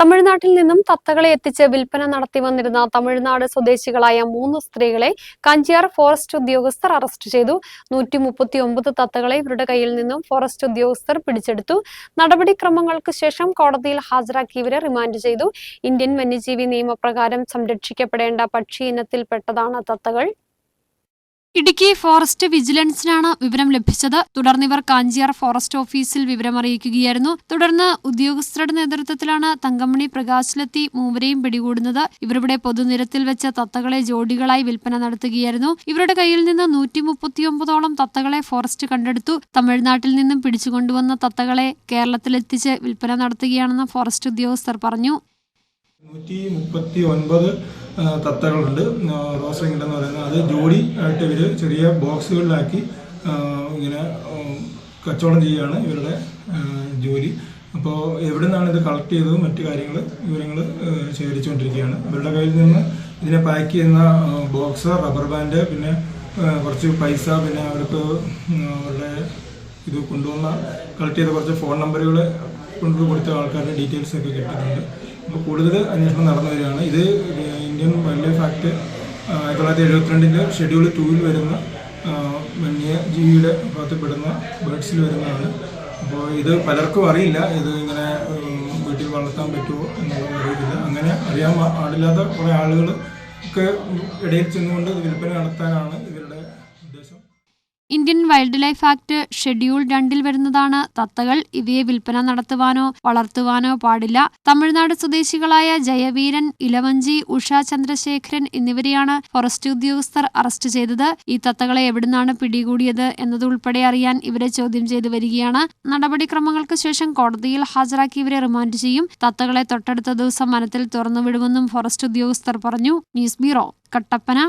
തമിഴ്നാട്ടിൽ നിന്നും തത്തകളെ എത്തിച്ച് വിൽപ്പന നടത്തി വന്നിരുന്ന തമിഴ്നാട് സ്വദേശികളായ മൂന്ന് സ്ത്രീകളെ കഞ്ചിയാർ ഫോറസ്റ്റ് ഉദ്യോഗസ്ഥർ അറസ്റ്റ് ചെയ്തു. നൂറ്റി മുപ്പത്തി ഒമ്പത് തത്തകളെ ഇവരുടെ കയ്യിൽ നിന്നും ഫോറസ്റ്റ് ഉദ്യോഗസ്ഥർ പിടിച്ചെടുത്തു. നടപടിക്രമങ്ങൾക്ക് ശേഷം കോടതിയിൽ ഹാജരാക്കി ഇവരെ റിമാൻഡ് ചെയ്തു. ഇന്ത്യൻ വന്യജീവി നിയമപ്രകാരം സംരക്ഷിക്കപ്പെടേണ്ട പക്ഷി ഇനത്തിൽപ്പെട്ടതാണ് തത്തകൾ. ഇടുക്കി ഫോറസ്റ്റ് വിജിലൻസിനാണ് വിവരം ലഭിച്ചത്. തുടർന്ന് ഇവർ കാഞ്ചിയാർ ഫോറസ്റ്റ് ഓഫീസിൽ വിവരമറിയിക്കുകയായിരുന്നു തുടർന്ന് ഉദ്യോഗസ്ഥരുടെ നേതൃത്വത്തിലാണ് തങ്കമണി പ്രകാശിലെത്തി മൂവരെയും പിടികൂടുന്നത്. ഇവരുടെ പൊതുനിരത്തിൽ വെച്ച തത്തകളെ ജോഡികളായി വിൽപ്പന നടത്തുകയായിരുന്നു. ഇവരുടെ കയ്യിൽ നിന്ന് നൂറ്റി മുപ്പത്തിയൊമ്പതോളം തത്തകളെ ഫോറസ്റ്റ് കണ്ടെടുത്തു. തമിഴ്നാട്ടിൽ നിന്നും പിടിച്ചുകൊണ്ടുവന്ന തത്തകളെ കേരളത്തിലെത്തിച്ച് വിൽപ്പന നടത്തുകയാണെന്ന് ഫോറസ്റ്റ് ഉദ്യോഗസ്ഥർ പറഞ്ഞു. നൂറ്റി മുപ്പത്തി ഒൻപത് തത്തകളുണ്ട്. റോസ് റിംഗ് എന്ന് പറയുന്നത്. അത് ജോഡി ആയിട്ട് ഇവർ ചെറിയ ബോക്സുകളിലാക്കി ഇങ്ങനെ കച്ചവടം ചെയ്യുകയാണ് ഇവരുടെ ജോലി. അപ്പോൾ എവിടെ നിന്നാണ് ഇത് കളക്ട് ചെയ്തതും മറ്റു കാര്യങ്ങൾ വിവരങ്ങൾ ശേഖരിച്ചുകൊണ്ടിരിക്കുകയാണ്. ഇവരുടെ കയ്യിൽ നിന്ന് ഇതിനെ പാക്ക് ചെയ്യുന്ന ബോക്സ് റബ്ബർ ബാൻഡ് പിന്നെ കുറച്ച് പൈസ പിന്നെ അവർക്ക് അവരുടെ ഇത് കൊണ്ടുവന്ന കളക്ട് ചെയ്ത കുറച്ച് ഫോൺ നമ്പറുകൾ കൊണ്ടു കൊടുത്ത ആൾക്കാരുടെ ഡീറ്റെയിൽസ് ഒക്കെ അപ്പോൾ കൂടുതൽ അന്വേഷണം നടന്നു വരികയാണ്. ഇത് ഇന്ത്യൻ വൈൽഡ് ലൈഫ് ആക്ട് ആയിരത്തി തൊള്ളായിരത്തി എഴുപത്തിരണ്ടിന്റെ ഷെഡ്യൂൾ ടൂവിൽ വരുന്ന വന്യജീവിയുടെ ഭാഗത്തിൽപ്പെടുന്ന ബേഡ്സിൽ വരുന്നതാണ്. അപ്പോൾ ഇത് പലർക്കും അറിയില്ല. ഇത് ഇങ്ങനെ വീട്ടിൽ വളർത്താൻ പറ്റുമോ എന്നുള്ളത് അറിയില്ല. അങ്ങനെ അറിയാൻ പാടില്ലാത്ത കുറേ ആളുകൾ ഒക്കെ ഇടയിൽ ചെന്നുകൊണ്ട് വിൽപ്പന നടത്താനാണ് ഇവരുടെ Indian wildlife act schedule രണ്ടിൽ വരുന്നതാണ്. തത്തകൾ ഇവയെ വിൽപ്പന നടത്തുവാനോ വളർത്തുവാനോ പാടില്ല. തമിഴ്നാട് സ്വദേശികളായ ജയവീരൻ ഇലവഞ്ചി ഉഷ ചന്ദ്രശേഖരൻ എന്നിവരെയാണ് ഫോറസ്റ്റ് ഉദ്യോഗസ്ഥർ അറസ്റ്റ് ചെയ്തത്. ഈ തത്തകളെ എവിടുന്നാണ് പിടികൂടിയത് എന്നതുൾപ്പെടെ അറിയാൻ ഇവരെ ചോദ്യം ചെയ്തു വരികയാണ്. നടപടിക്രമങ്ങൾക്ക് ശേഷം കോടതിയിൽ ഹാജരാക്കി ഇവരെ റിമാൻഡ് ചെയ്യും. തത്തകളെ തൊട്ടടുത്ത ദിവസം വനത്തിൽ തുറന്നുവിടുമെന്നും ഫോറസ്റ്റ് ഉദ്യോഗസ്ഥർ പറഞ്ഞു. News bureau Kattappana.